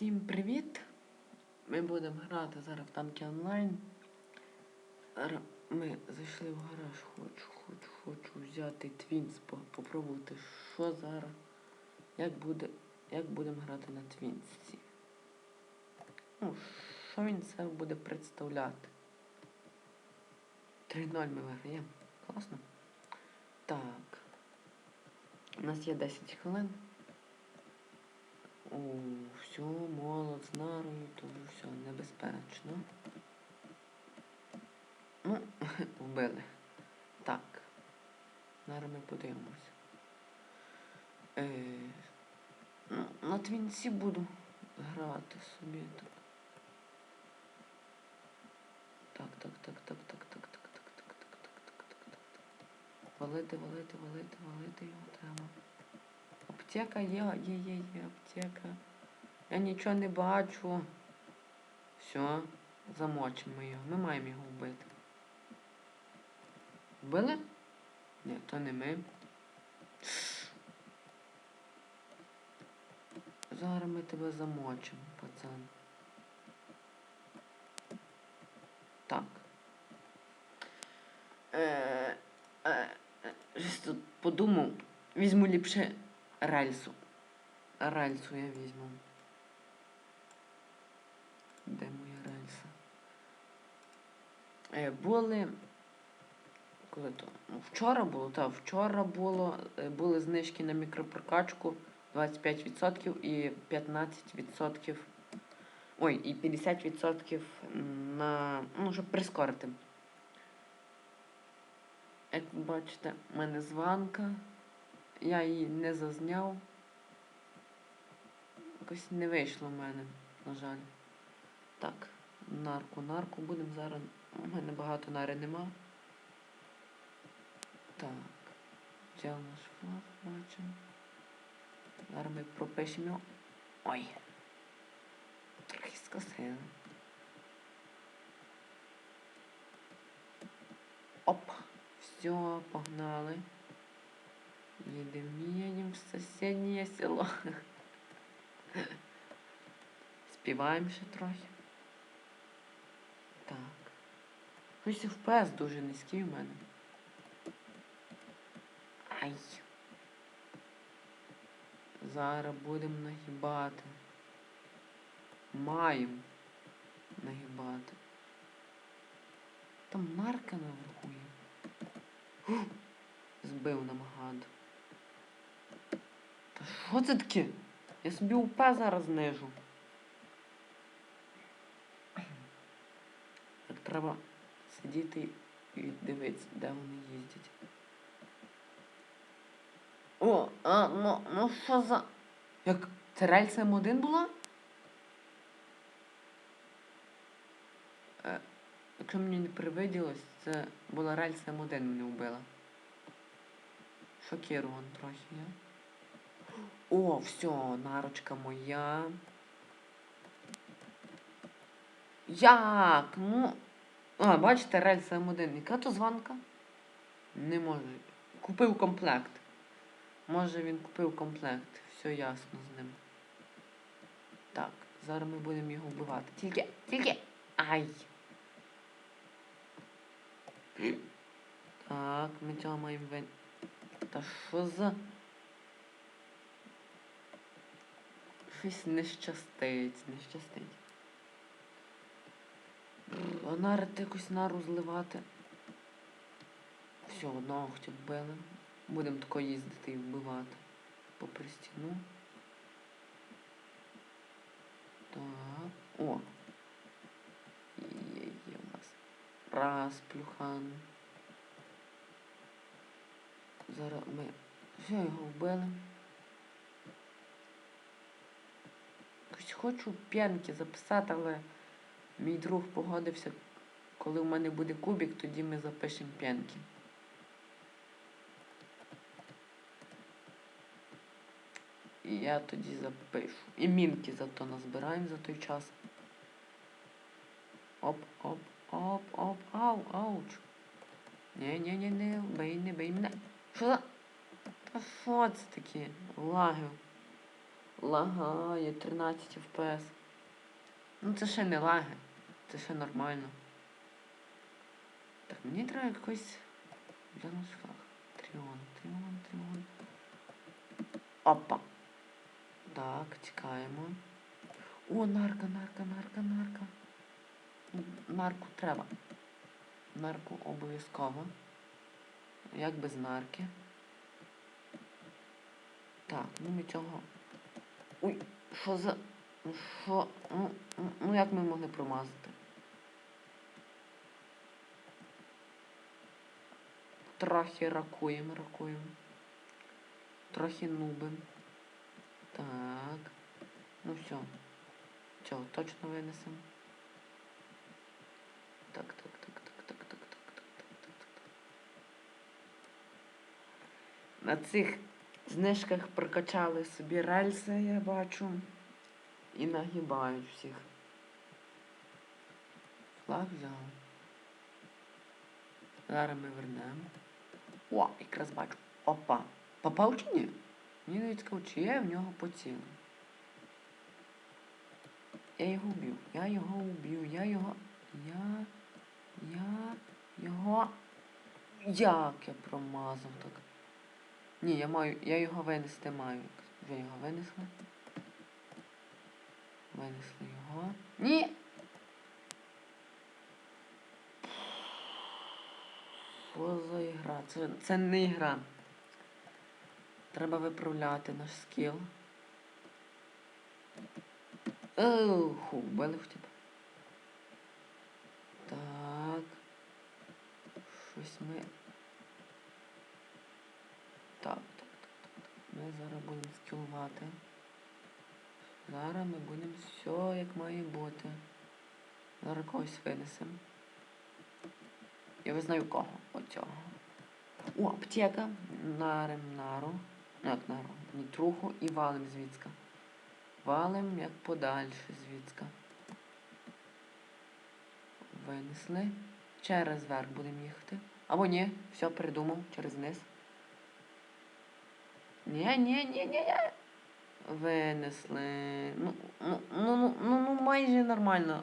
Всім привіт! Ми будемо грати зараз в танки онлайн. Ми зайшли в гараж, хочу, хочу, хочу взяти твінс, попробувати, що зараз, як буде, як будемо грати на твінсі. Ну, що він себе буде представляти. 3-0 ми виграємо. Класно. Так. У нас є 10 хвилин. О, все, молод з нарою, тому все небезпечно. Ну, вбили. Так. Зараз ми подивимося. Е, ну, на твінці буду грати собі так. Так, так, так, так, так, так, так, так, так, так, так, так, так, так, так. Валити, валити, валити, валити його треба. Аптека є, є, є, є, аптека. Я нічого не бачу. Все, замочимо його. Ми маємо його вбити. Вбили? Ні, то не ми. Зараз ми тебе замочимо, пацан. Так. Е, е, е, подумав. Візьму ліпше рельсу. Рельсу я візьму. Де моя рельса? Е, були. Коли то? Ну, вчора було, так, вчора було, е, були знижки на мікропрокачку 25% і 15%. Ой, і 50% на. Ну, щоб прискорити. Як ви бачите, в мене званка. Я її не зазняв. Якось не вийшло в мене, на жаль. Так, нарку, нарку будемо зараз. У мене багато нари нема. Так. Взяв наш флаг, бачимо. Зараз ми пропишемо. Ой. Трохи скосили. Оп. Все, погнали. Едем, едем в соседнее село. Співаємо ще трохи. Так. Ось FPS дуже низький у мене. Ай. Зараз будемо нагибати. Маємо нагибати. Там марка наверху є. Збив нам гад. Та що це таке? Я собі УП зараз знижу. Так треба сидіти і дивитися, де вони їздять. О, а, ну, ну що за. Як це рельса М1 була? Е, якщо мені не привиділось, це була рельса М1 мене вбила. Шокірован трохи я. О, все, нарочка моя. Як? Ну. А, бачите, рельса М1. Яка то званка? Не можу. Купив комплект. Може він купив комплект. Все ясно з ним. Так, зараз ми будемо його вбивати. Тільки, тільки. Ай! Так, ми цього маємо вин. Та що за. Щось не щастить, не щастить. Бррр, А нарити якусь нару зливати. Все, одного хоча б. Будемо тако їздити і вбивати. Попри стіну. Так. О! Є, є у нас. Раз, плюхан. Зараз ми все його вбили. Якось хочу п'янки записати, але мій друг погодився, коли в мене буде кубик, тоді ми запишемо п'янки. І я тоді запишу. І мінки зато назбираємо за той час. Оп, оп, оп, оп, ау, ауч. Ні-ні-ні, бий, не бий мене. Що за? Та що це таке? Лаги. Лагає 13 FPS. Ну це ще не лаги. Це ще нормально. Так, мені треба якось. Наш флаг? Тріон, тріон, тріон. Опа. Так, тікаємо. О, нарка, нарка, нарка, нарка. Нарку треба. Нарку обов'язково. Як без нарки. Так, ну ми цього. Ой, що за. Що? Ну, ну, ну як ми могли промазати? Трохи ракуємо, ракуємо. Трохи нубим. Так. Ну все. Цього точно винесемо. Так, так, так, так, так, так, так, так, так, так, так. На цих знижках прокачали собі рельси, я бачу. І нагибають всіх. Флаг взяли. Зараз ми вернемо. О, якраз бачу. Опа. Попав чи ні? Мені навіть цікаво, чи я в нього поцілив. Я його вбив. Я його вбив. Я його. Я. Я його. Як я промазав так? Ні, я маю. Я його винести маю. Вже його винесли. Винесли його. Ні! Що за ігра? Це, це не ігра. Треба виправляти наш скіл. Оу, ху, вбили хоча. Так. Щось ми. Так, так, так, так, так. Ми зараз. Зараз ми будемо все як має бути. Зараз когось винесемо. Я ви знаю кого. Оцього. О, аптека. Нарем нару. Ну, як нару. Нітруху і валим звідска. Валим як подальше звідска. Винесли. Через верх будемо їхати. Або ні, все придумав, через низ. Ні, ні, ні, ні, ні. Винесли. Ну, ну, ну, ну, ну, ну майже нормально.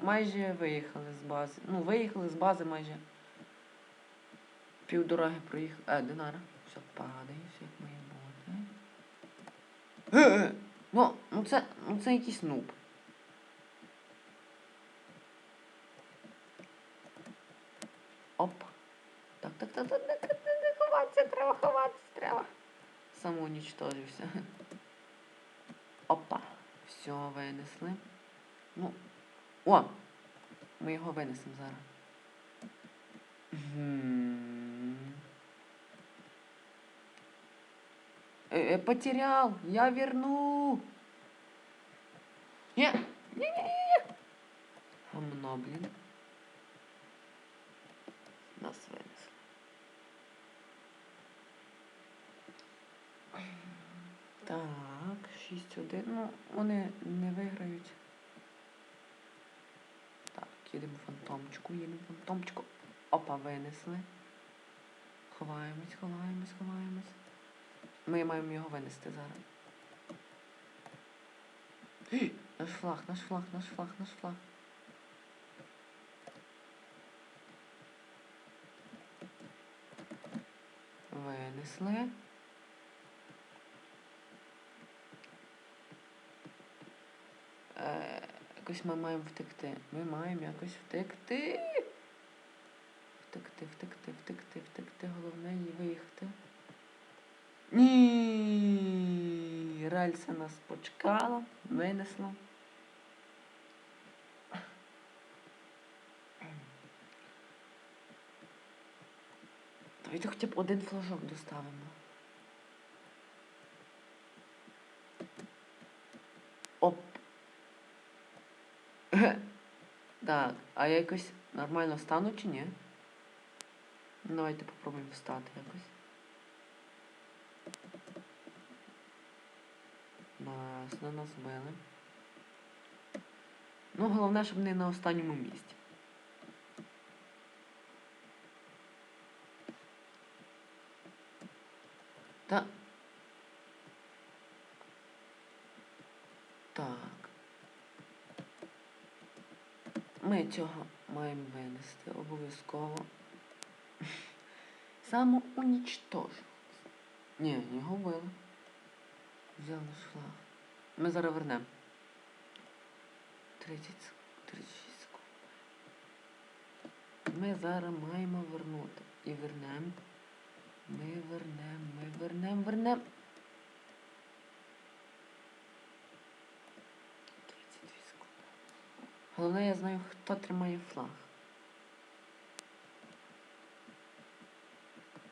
Майже виїхали з бази. Ну, виїхали з бази майже. Півдороги проїхали. Е, Динара. Все падає, все як має бути. Ну, ну це, ну це якийсь нуб. Оп. Так, так, так, так, так, так, так, так, ховатися, треба ховатися, треба. Самоунічтожився. Опа. Все, винесли. Ну. О! Ми його винесемо зараз. Э, потерял. Я верну. Не, не, не, не. Гамно, блин. Нас винесли. 6-1. Ну, вони не виграють. Так, їдемо фантомчику, їдемо фантомчику. Опа, винесли. Ховаємось, ховаємось, ховаємось. Ми маємо його винести зараз. Наш флаг, наш флаг, наш флаг, наш флаг. Винесли. Якось ми маємо втекти. Ми маємо якось втекти. Втекти, втекти, втекти, втекти. Головне її виїхати. Ні, рельса нас почекала, винесла. Давайте хоча б один флажок доставимо. Оп. Так, а я якось нормально встану чи ні? Давайте попробуємо встати якось. Нас на нас били. Ну, головне, щоб не на останньому місці. Та. Так. Ми цього маємо винести обов'язково. Самоунічтожу. Ні, його вбили. Взяв наш флаг. Ми зараз вернемо. 30 сек- 36 секунд. Ми зараз маємо вернути. І вернемо. Ми вернемо, ми вернемо, вернемо. Головне, я знаю, хто тримає флаг.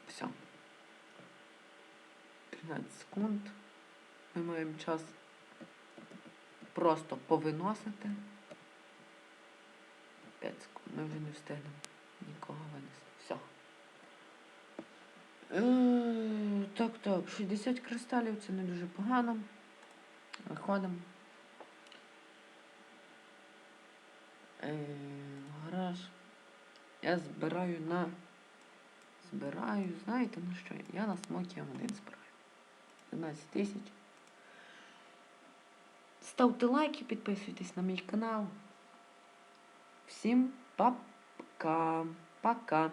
Все. 13 секунд. Ми маємо час просто повиносити. 5 секунд. Ми вже не встигнемо нікого винести. Все. Так, так, 60 кристалів це не дуже погано. Виходимо. Е, гараж. Я збираю на. Збираю, знаєте на що? Я на смокі М1 збираю. 11 тисяч. Ставте лайки, підписуйтесь на мій канал. Всім папка. Пока.